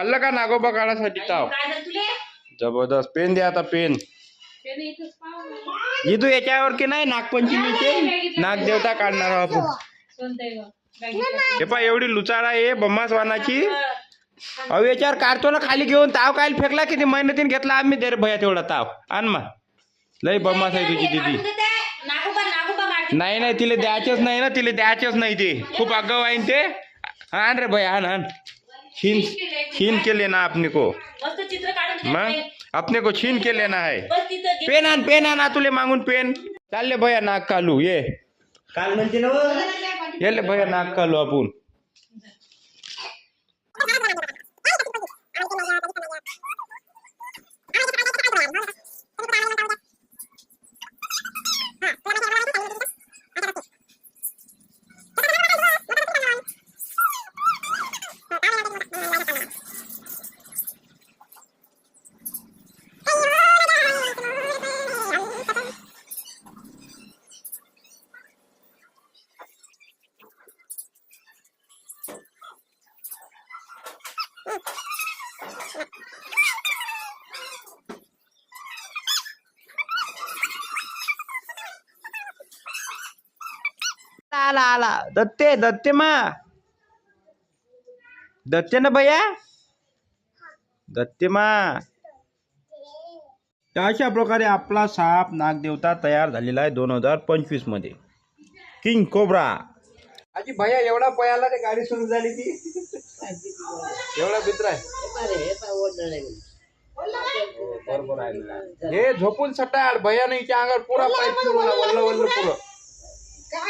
खाल्लं का नागोबा काढासाठी ताव? काय झालं तुले? जबरदस्त. पेन द्या आता पेन. इथू याच्यावर की नाही? नागपंचमीचे नागदेवता काढणार आपण. हे पा एवढी लुचाड आहे बम्मास वानाची अहो याच्यावर काढतो ना खाली घेऊन ताव काय फेकला किती मेहनतीने घेतला? आम्ही दे रे भैया तेवढा ताव. आण मा लय बम्मास आहे तुझी दिदी. नाही नाही तिला द्यायचेच नाही ना तिला द्यायचेच नाही ते. खूप आगाऊ आहे ते. आण रे भैया आण आण. छीन छीन के लेना अपने को मग? ते. अपने को छीन के लेना है पेन आण पेन आण तुले मागून पेन. चालले भैया नाक कालू ये. काल म्हणते ना हो. येले भैया नाक कालू आपण. आला आला दत्ते दत्ते मा. दत्ते ना भैया? दत्ते मा. तर अशा प्रकारे आपला साप नागदेवता तयार झालेला आहे दोन हजार पंचवीसमध्ये. किंग कोब्रा आजी भैया एवढा पयाला ते गाडी सुरू झाली ती. एवढा मित्र आहे. बरोबर आहे हे झोपून सटाळ भैयाने हिच्या अंगावर पुरा पाय सुरू वल्ल वल्ल पुरं.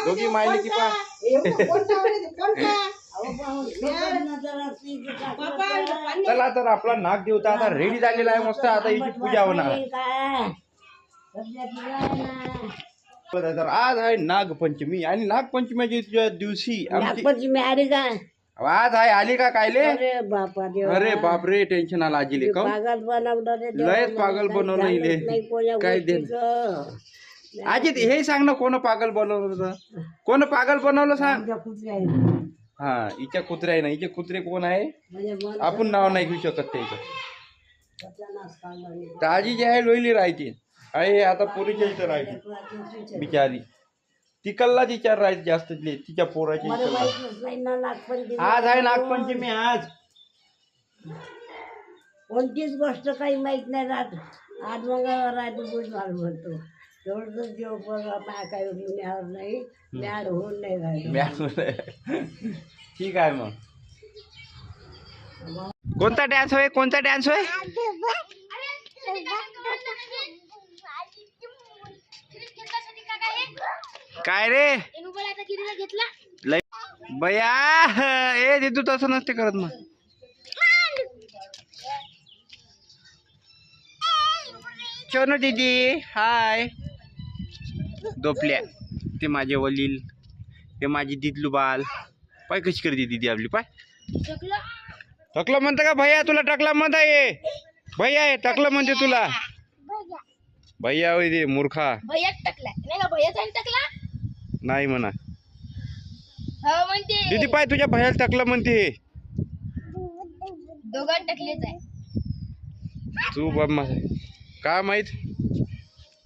दोघी मायली की पा चला तर आपला नाग देवता आता रेडी झालेला आहे मस्त आता हिची पूजा होणार. आहे तर आज आहे नागपंचमी आणि नागपंचमीच्या दिवशी आमची आली का? आज आहे आली का कायले? अरे बापा अरे बापरे टेन्शन आला आजीले का रे. लयच पागल बनवलं काही काय दे गोष्टीचं. आजी ते हे सांग ना कोण पागल बनवलं होतं? कोण पागल बनवलं सांग. हा हिच्या कुत्रे आहे ना हिचे कुत्रे कोण आहे? म्हणजे आपण नाव नाही घेऊ शकत त्याचं. तर आजी जे आहे लोईली राहते आहे आता पोरीच्या इथं राहते बिचारी. तिकल्ला विचार राहते जास्त तिच्या नागपंचमी. आज आहे नागपंचमी आज. कोणतीच गोष्ट काही माहीत नाही राहत आज मंगळवार आहे तू बुधवार म्हणतो. देव काय नाही मॅड होऊन नाही राहिलं. ठीक आहे मग. कोणता डॅन्स होय? कोणता डॅन्स होय? काय रे? लय बया ए ते तू तसं नसते करत मग. सोनू दीदी हाय. दोपल्या. ते माझे वडील ते माझी दिदलू बाल. पाय कशी करते दीदी आपली? पाय. टकलं म्हणतं का भैया? तुला टकला म्हणता ये. भैया आहे टकलं म्हणते तुला. भैया. होय ते मूर्खा. नाही म्हणा. हो दीदी पाय तुझ्या भैयाला टकलं म्हणते. हे. दोघांना टाकलेच आहे. तू बाबा काय माहीत?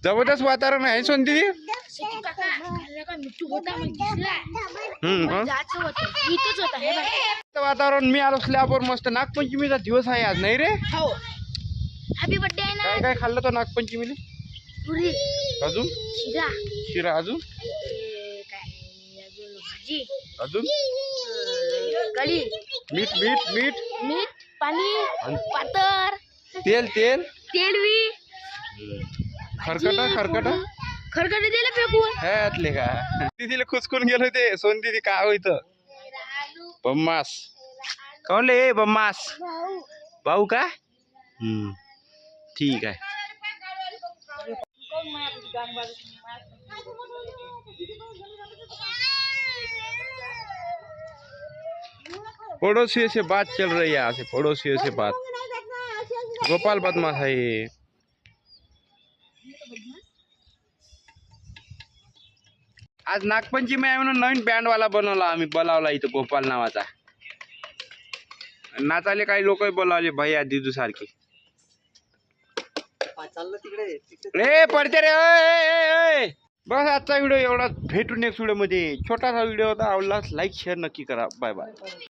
जबरदस्त वातावरण आहे सोन दीदी? सचिन काका खाल्ला का? मिठू होता मग दिसला. हम्म हं. जायचं होतं. इथंच होता हे बघ. वातावरण मी आलो स्लॅबवर मस्त नागपंचमीचा दिवस आहे आज नाही रे? हो. हॅपी बर्थडे आहे काय ना? काय खाल्लं तो नागपंचमीला? पुरी अजून? शिरा. शिरा अजून? ते काय अजून भाजी. अजून? अं, कढी. मीठ मीठ मीठ? मीठ पाणी पातर तेल तेल? तेलवी. खरकटा खरकटा? खरकटे दिले का। खुसकून सोन दीदी काय होईत। बम्मास बम्मास भाऊ का? हम्म ठीक पड़ोसियों से बात चल रही है यहाँ से पड़ोसियों से बात। गोपाल बदमाश है ये। आज नागपंचमी आहे म्हणून नवीन बँड वाला बनवला आम्ही बोलावला इथं गोपाल नावाचा. नाचाले काही लोक बोलावले भैया दिदू सारखे. तिकडे. ए पडते रे ओय. बस आजचा व्हिडिओ एवढा भेटून नेक्स्ट व्हिडिओमध्ये छोटासा व्हिडिओ होता आवडला लाईक शेअर नक्की करा. Bye bye